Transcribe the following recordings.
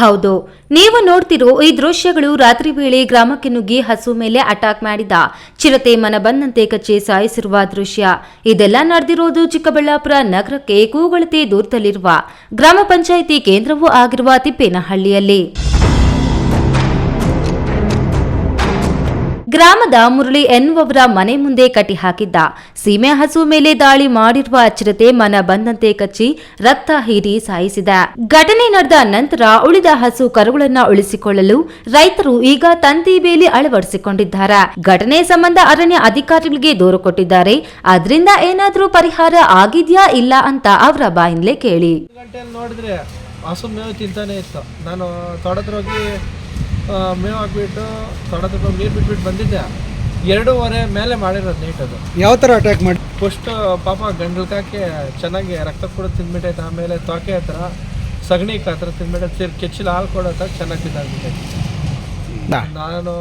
ಹೌದು. ನೀವು ನೋಡ್ತಿರೋ ಈ ದೃಶ್ಯಗಳು ರಾತ್ರಿ ವೇಳೆ ಗ್ರಾಮಕ್ಕೆ ನುಗ್ಗಿ ಹಸು ಮೇಲೆ ಅಟ್ಯಾಕ್ ಮಾಡಿದ. ಚಿರತೆ ಮನ ಬಂದಂತೆ ಕಚ್ಚಿ ಸಾಯಿಸಿರುವ ದೃಶ್ಯ. ಇದೆಲ್ಲ ನಡೆದಿರೋದು ಚಿಕ್ಕಬಳ್ಳಾಪುರ ನಗರಕ್ಕೆ ಕೂಗಳತೆ ದೂರದಲ್ಲಿರುವ ಗ್ರಾಮ ಪಂಚಾಯಿತಿ ಕೇಂದ್ರವೂ ಆಗಿರುವ ತಿಪ್ಪೇನಹಳ್ಳಿಯಲ್ಲಿ. ಗ್ರಾಮದ ಮುರಳಿ ಎನ್ನುವವರ ಮನೆ ಮುಂದೆ ಕಟ್ಟಿ ಹಾಕಿದ್ದ ಸೀಮೆ ಹಸು ಮೇಲೆ ದಾಳಿ ಮಾಡಿರುವ ಅಚ್ಚರತೆ ಮನ ಬಂದಂತೆ ಕಚ್ಚಿ ರಕ್ತ ಹೀರಿ ಸಾಯಿಸಿದ. ಘಟನೆ ನಡೆದ ನಂತರ ಉಳಿದ ಹಸು ಕರುಗಳನ್ನ ಉಳಿಸಿಕೊಳ್ಳಲು ರೈತರು ಈಗ ತಂತಿ ಬೇಲಿ ಅಳವಡಿಸಿಕೊಂಡಿದ್ದಾರೆ. ಘಟನೆ ಸಂಬಂಧ ಅರಣ್ಯ ಅಧಿಕಾರಿಗಳಿಗೆ ದೂರು ಕೊಟ್ಟಿದ್ದಾರೆ. ಅದರಿಂದ ಏನಾದರೂ ಪರಿಹಾರ ಆಗಿದ್ಯಾ ಇಲ್ಲ ಅಂತ ಅವರ ಬಾಯಿಂದಲೇ ಕೇಳಿ. ನಾನು ಹೋಗಿ ಮೇವು ಹಾಕ್ಬಿಟ್ಟು ತೋಟತ್ರ ಹೋಗಿ ನೀರು ಬಿಟ್ಬಿಟ್ಟು ಬಂದಿದ್ದೆ. ಎರಡೂವರೆ ಮೇಲೆ ಮಾಡಿರೋದು ನೀಟ್ ಅದು. ಯಾವ ಥರ ಅಟ್ಯಾಕ್ ಮಾಡಿ? ಫಸ್ಟ್ ಪಾಪ ಗಂಡಲ್ಕಾಕೆ ಚೆನ್ನಾಗಿ ರಕ್ತ ಕೂಡ ತಿಂದ್ಬಿಟ್ಟೈತೆ ಆಮೇಲೆ ತೊಕೆ ಹತ್ರ ಸಗಣಿ ಹತ್ರ ತಿಂದ್ಬಿಟ್ಟೈತೆ ಸೇರಿ ಕೆಚ್ಚಲು ಹಾಲು ಕೊಡೋ ಚೆನ್ನಾಗಿ ತಿಂದಾಗ್ಬಿಟ್ಟೈತೆ ನಾನು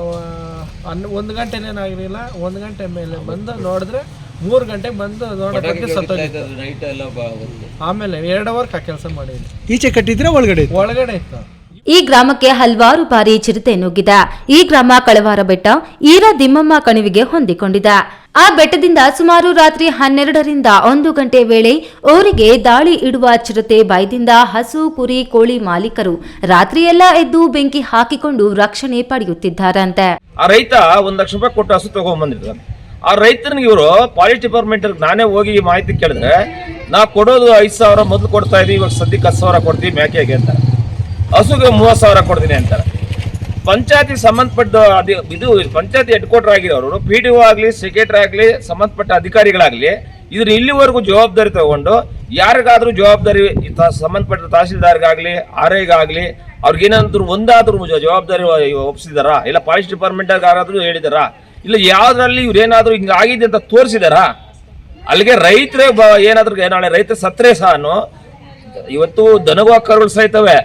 ಅನ್ ಒಂದು ಗಂಟೆನೇನಾಗಿರಲಿಲ್ಲ ಒಂದು ಗಂಟೆ ಮೇಲೆ ಬಂದು ನೋಡಿದ್ರೆ ಮೂರು ಗಂಟೆಗೆ ಬಂದು ನೋಡೋದಕ್ಕೆ ಸತ್ತೋಗಿತ್ತು. ಆಮೇಲೆ ಎರಡು ಅವರ್ ಕೆಲಸ ಮಾಡಿದ್ವಿ ಈಚೆ ಕಟ್ಟಿದ್ರೆ ಒಳಗಡೆ. ಒಳಗಡೆ ಇತ್ತು. ಈ ಗ್ರಾಮಕ್ಕೆ ಹಲವಾರು ಬಾರಿ ಚಿರತೆ ನುಗ್ಗಿದ. ಈ ಗ್ರಾಮ ಕಳವಾರ ಬೆಟ್ಟ ಈರ ದಿಮ್ಮಮ್ಮ ಕಣಿವಿಗೆ ಹೊಂದಿಕೊಂಡಿದ. ಆ ಬೆಟ್ಟದಿಂದ ಸುಮಾರು ರಾತ್ರಿ ಹನ್ನೆರಡರಿಂದ ಒಂದು ಗಂಟೆ ವೇಳೆ ಊರಿಗೆ ದಾಳಿ ಇಡುವ ಚಿರತೆ ಭಯದಿಂದ ಹಸು, ಕುರಿ, ಕೋಳಿ ಮಾಲೀಕರು ರಾತ್ರಿಯೆಲ್ಲ ಎದ್ದು ಬೆಂಕಿ ಹಾಕಿಕೊಂಡು ರಕ್ಷಣೆ ಪಡೆಯುತ್ತಿದ್ದಾರಂತೆ. ಆ ರೈತ ಒಂದ್ ಲಕ್ಷ ರೂಪಾಯಿ ಕೊಟ್ಟು ಹಸು ತಗೊಂಡ್ಬಂದಿರ್ತಾನೆ ಆ ರೈತನಿಗೆ ಇವರು ಪಾಲಿಸ್ ಡಿಪಾರ್ಟ್ಮೆಂಟ್ ನಾನೇ ಹೋಗಿ ಮಾಹಿತಿ ಕೇಳಿದ್ರೆ, ನಾ ಕೊಡೋದು ಐದು ಸಾವಿರ, ಮೊದಲು ಕೊಡ್ತಾ ಇದ್ದೀವಿ ಇವಾಗ ಸದ್ಯಕ್ಕೆ ಹತ್ತು ಸಾವಿರ ಕೊಡ್ತೀವಿ ಅಂತ ಹಸುಗೆ ಮೂವತ್ತು ಸಾವಿರ ಕೊಡ್ತೀನಿ ಅಂತಾರೆ. ಪಂಚಾಯತಿ ಸಂಬಂಧಪಟ್ಟ ಅದು ಇದು ಪಂಚಾಯತಿ ಹೆಡ್ ಕ್ವಾರ್ಟರ್ ಆಗಿರೋರು ಪಿ ಡಿ ಒ ಆಗಲಿ ಸೆಕ್ರೆಟರಿ ಆಗಲಿ, ಸಂಬಂಧಪಟ್ಟ ಅಧಿಕಾರಿಗಳಾಗಲಿ, ಇದ್ರ ಇಲ್ಲಿವರೆಗೂ ಜವಾಬ್ದಾರಿ ತಗೊಂಡು ಯಾರಿಗಾದ್ರೂ ಜವಾಬ್ದಾರಿ ಸಂಬಂಧಪಟ್ಟ ತಹಸೀಲ್ದಾರ್ಗಾಗಲಿ ಆರ್ ಐಗಾಗಲಿ ಅವ್ರಿಗೇನಾದ್ರೂ ಒಂದಾದ್ರೂ ಜವಾಬ್ದಾರಿ ಒಪ್ಪಿಸಿದಾರಾ ಇಲ್ಲ ಪಾಲಿಸ್ ಡಿಪಾರ್ಟ್ಮೆಂಟ್ ಯಾರಾದ್ರೂ ಹೇಳಿದಾರ? ಇಲ್ಲ ಯಾವ್ದ್ರಲ್ಲಿ ಇವ್ರು ಏನಾದ್ರೂ ಹಿಂಗ ಆಗಿದೆ ಅಂತ ತೋರಿಸಿದಾರಾ? ಅಲ್ಲಿಗೆ ರೈತರೇ ಏನಾದ್ರೂ ನಾಳೆ ರೈತ ಸತ್ರೆ ಸಹನು ಇವತ್ತು ದನಗೋ ಕರುಗಳು ಸಾಯ್ತವೆ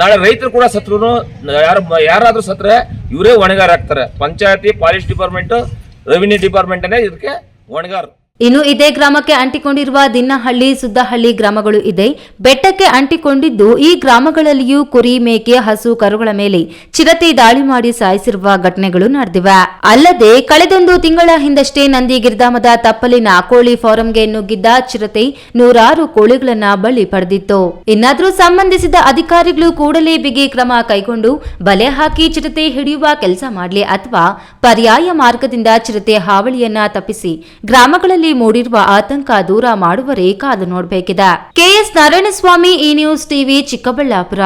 ನಾಳೆ ರೈತರು ಕೂಡ ಸತ್ರು ಯಾರು, ಯಾರಾದ್ರೂ ಸತ್ರೆ, ಇವರೇ ಹೊಣೆಗಾರ ಆಗ್ತಾರೆ. Panchayati forest department, revenue department ಇದಕ್ಕೆ ಹೊಣೆಗಾರ ಇನ್ನು ಇದೇ ಗ್ರಾಮಕ್ಕೆ ಅಂಟಿಕೊಂಡಿರುವ ದಿನ್ನಹಳ್ಳಿ ಸುದ್ದಹಳ್ಳಿ ಗ್ರಾಮಗಳು ಇದೆ. ಬೆಟ್ಟಕ್ಕೆ ಅಂಟಿಕೊಂಡಿದ್ದು ಈ ಗ್ರಾಮಗಳಲ್ಲಿಯೂ ಕುರಿ, ಮೇಕೆ, ಹಸು, ಕರುಗಳ ಮೇಲೆ ಚಿರತೆ ದಾಳಿ ಮಾಡಿ ಸಾಯಿಸಿರುವ ಘಟನೆಗಳು ನಡೆದಿವೆ. ಅಲ್ಲದೆ ಕಳೆದೊಂದು ತಿಂಗಳ ಹಿಂದಷ್ಟೇ ನಂದಿ ಗಿರಿಧಾಮದ ತಪ್ಪಲಿನ ಕೋಳಿ ಫಾರಂಗೆ ನುಗ್ಗಿದ್ದ ಚಿರತೆ ನೂರಾರು ಕೋಳಿಗಳನ್ನ ಬಳಿ ಪಡೆದಿತ್ತು. ಇನ್ನಾದರೂ ಸಂಬಂಧಿಸಿದ ಅಧಿಕಾರಿಗಳು ಕೂಡಲೇ ಬಿಗಿ ಕ್ರಮ ಕೈಗೊಂಡು ಬಲೆ ಹಾಕಿ ಚಿರತೆ ಹಿಡಿಯುವ ಕೆಲಸ ಮಾಡಲಿ ಅಥವಾ ಪರ್ಯಾಯ ಮಾರ್ಗದಿಂದ ಚಿರತೆ ಹಾವಳಿಯನ್ನ ತಪ್ಪಿಸಿ ಗ್ರಾಮಗಳಲ್ಲಿ ಮೂಡಿರುವ ಆತಂಕ ದೂರ ಮಾಡುವರೇ ಕಾದು ನೋಡಬೇಕಿದೆ. ಕೆಎಸ್ ನಾರಾಯಣಸ್ವಾಮಿ ಈ ನ್ಯೂಸ್ ಟಿವಿ ಚಿಕ್ಕಬಳ್ಳಾಪುರ.